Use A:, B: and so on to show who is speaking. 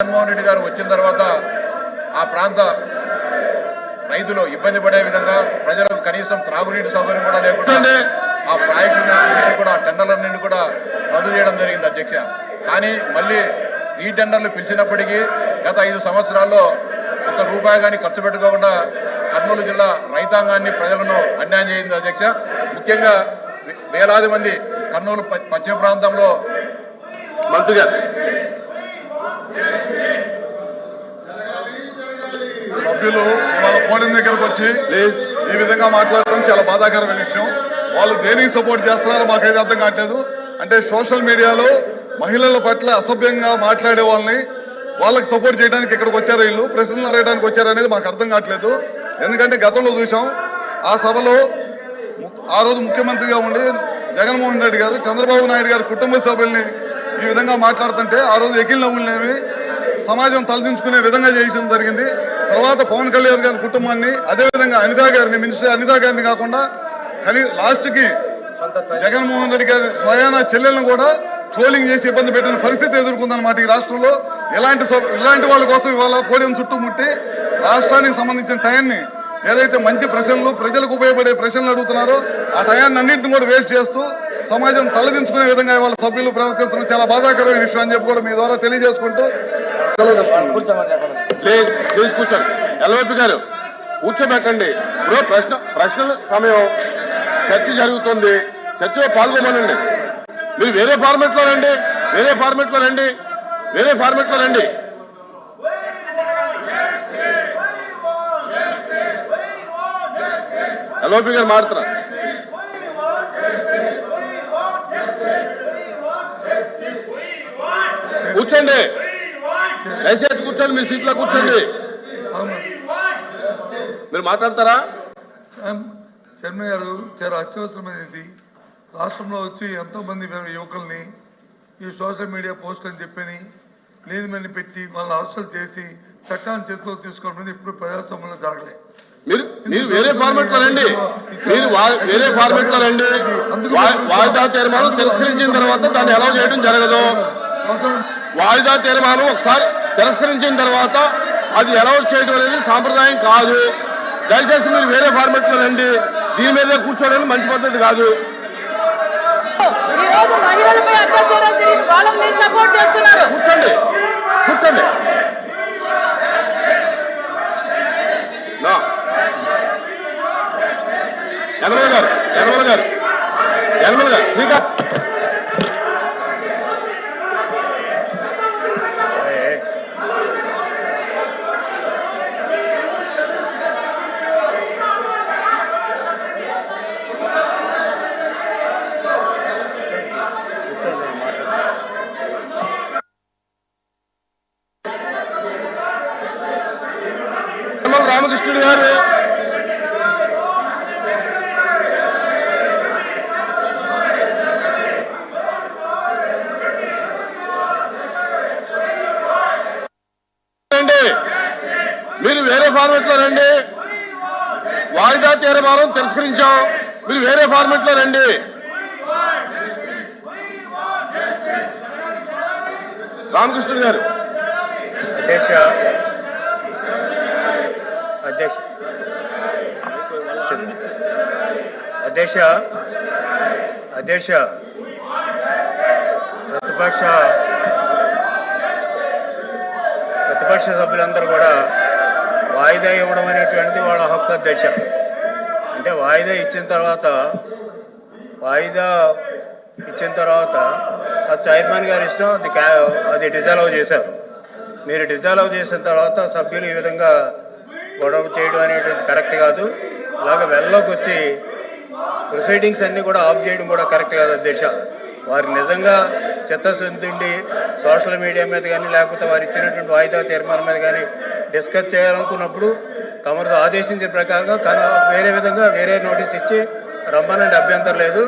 A: జగన్మోహన్ రెడ్డి గారు వచ్చిన తర్వాత ఆ ప్రాంత రైతులు ఇబ్బంది పడే విధంగా ప్రజలకు కనీసం త్రాగునీటి సౌకర్యం కూడా లేకుండా ఆ ప్రాజెక్టులన్నింటినీ కూడా టెండర్లన్నింటినీ కూడా రద్దు చేయడం జరిగింది అధ్యక్ష. కానీ మళ్ళీ ఈ టెండర్లు పిలిచినప్పటికీ గత ఐదు సంవత్సరాల్లో ఒక్క రూపాయి కానీ ఖర్చు పెట్టుకోకుండా కర్నూలు జిల్లా రైతాంగాన్ని ప్రజలను అన్యాయం చేసింది అధ్యక్ష. ముఖ్యంగా వేలాది మంది కర్నూలు పశ్చిమ ప్రాంతంలో
B: మంత్రి గారు.
C: సభ్యులు వాళ్ళ పోడిన దగ్గరకు వచ్చి ఈ విధంగా మాట్లాడడం చాలా బాధాకరమైన విషయం. వాళ్ళు దేనికి సపోర్ట్ చేస్తున్నారో మాకైతే అర్థం కావట్లేదు. అంటే సోషల్ మీడియాలో మహిళల పట్ల అసభ్యంగా మాట్లాడే వాళ్ళని వాళ్ళకి సపోర్ట్ చేయడానికి ఇక్కడికి వచ్చారు వీళ్ళు ప్రశ్నలు అడగడానికి వచ్చారు అనేది మాకు అర్థం కావట్లేదు. ఎందుకంటే గతంలో చూసాం ఆ సభలో ఆ రోజు ముఖ్యమంత్రిగా ఉండి జగన్మోహన్ రెడ్డి గారు చంద్రబాబు నాయుడు గారి కుటుంబ సభ్యుల్ని ఈ విధంగా మాట్లాడుతుంటే ఆ రోజు ఎకిల్ నవ్వులనేవి సమాజం తలదించుకునే విధంగా చేయడం జరిగింది. తర్వాత పవన్ కళ్యాణ్ గారి కుటుంబాన్ని అదేవిధంగా అనితా గారిని మినిస్టర్ అనితా గారిని కాకుండా కనీ లాస్ట్కి జగన్మోహన్ రెడ్డి గారి స్వయాన చెల్లెలను కూడా ట్రోలింగ్ చేసి ఇబ్బంది పెట్టిన పరిస్థితి ఎదుర్కొందన్నమాట ఈ రాష్ట్రంలో. ఇలాంటి ఇలాంటి వాళ్ళ కోసం ఇవాళ పోడియం చుట్టుముట్టి రాష్ట్రానికి సంబంధించిన టయాన్ని ఏదైతే మంచి ప్రశ్నలు ప్రజలకు ఉపయోగపడే ప్రశ్నలు అడుగుతున్నారో ఆ టయాన్ని అన్నింటిని కూడా వేస్ట్ చేస్తూ సమాజం తలదించుకునే విధంగా వాళ్ళ సభ్యులు ప్రవర్తించడం చాలా బాధాకరమైన విషయం అని చెప్పి కూడా మీ ద్వారా తెలియజేసుకుంటూ సెలవు
B: ప్లీజ్ కూర్చోండి. ఎల్వైపి గారు కూర్చోబెట్టండి. ఇప్పుడు ప్రశ్న ప్రశ్నల సమయం చర్చ జరుగుతుంది. చర్చలో పాల్గొమనండి మీరు వేరే ఫార్మెట్లో రండి. వేరే ఫార్మెట్లో రండి. వేరే ఫార్మెట్లో రండి. ఎల్వైపి గారు మారుతున్నారు. కూర్చోండి. దయచేసి కూర్చోండి మీ సీట్లో కూర్చోండి. మీరు మాట్లాడతారా?
D: చర్మ గారు చాలా అత్యవసరమైనది. రాష్ట్రంలో వచ్చి ఎంతో మంది యువకుల్ని ఈ సోషల్ మీడియా పోస్ట్ అని చెప్పని లేని మని పెట్టి వాళ్ళని అరెస్టులు చేసి చట్టాన్ని చేతిలో తీసుకోవడం ఇప్పుడు ప్రజాస్వామ్యంలో జరగలేదు
B: మీరు మీరు వేరే ఫార్మెట్లో రండి. మీరు వేరే ఫార్మెట్లో రండి. వాయిదా తీర్మానం తిరస్కరించిన తర్వాత దాన్ని ఎలా చేయడం జరగదు. వాయిదా తీర్మానం ఒకసారి తిరస్కరించిన తర్వాత అది ఎలా చేయడం అనేది సాంప్రదాయం కాదు. దయచేసి మీరు వేరే ఫార్మెట్లో రండి. దీని మీదే కూర్చోవడం మంచి పద్ధతి కాదు. కూర్చోండి. కూర్చోండి. నా. యనమల గారు యనమల గారు యనమల గారు శ్రీకాంత్ యనమల రామకృష్ణుడు గారు. మీరు వేరే ఫార్మెట్లో రండి. వాయిదా తీర్మానం తిరస్కరించాం. మీరు వేరే ఫార్మెట్లో రండి. రామకృష్ణుడు గారు.
E: అధ్యక్ష అధ్యక్ష అధ్యక్ష అధ్యక్ష ప్రతిపక్ష ప్రతిపక్ష సభ్యులందరూ కూడా వాయిదా ఇవ్వడం అనేటువంటిది వాళ్ళ హక్కు అధ్యక్ష అంటే వాయిదా ఇచ్చిన తర్వాత వాయిదా ఇచ్చిన తర్వాత ఆ చైర్మన్ గారి ఇష్టం అది క్యా అది డిజాల్వ్ చేశారు. మీరు డిజాల్వ్ చేసిన తర్వాత సభ్యులు ఈ విధంగా గొడవ చేయడం అనేటువంటి కరెక్ట్ కాదు. ఇలాగ వెళ్ళలోకి వచ్చి ప్రొసీడింగ్స్ అన్నీ కూడా ఆఫ్ చేయడం కూడా కరెక్ట్ కాదు అధ్యక్ష. వారు నిజంగా చిత్తశుద్ధి సోషల్ మీడియా మీద కానీ లేకపోతే వారు ఇచ్చినటువంటి వాయిదా తీర్మానం మీద కానీ డిస్కస్ చేయాలనుకున్నప్పుడు తమరు ఆదేశించిన ప్రకారంగా వేరే విధంగా వేరే నోటీస్ ఇచ్చి రమ్మనండి అభ్యంతరం లేదు.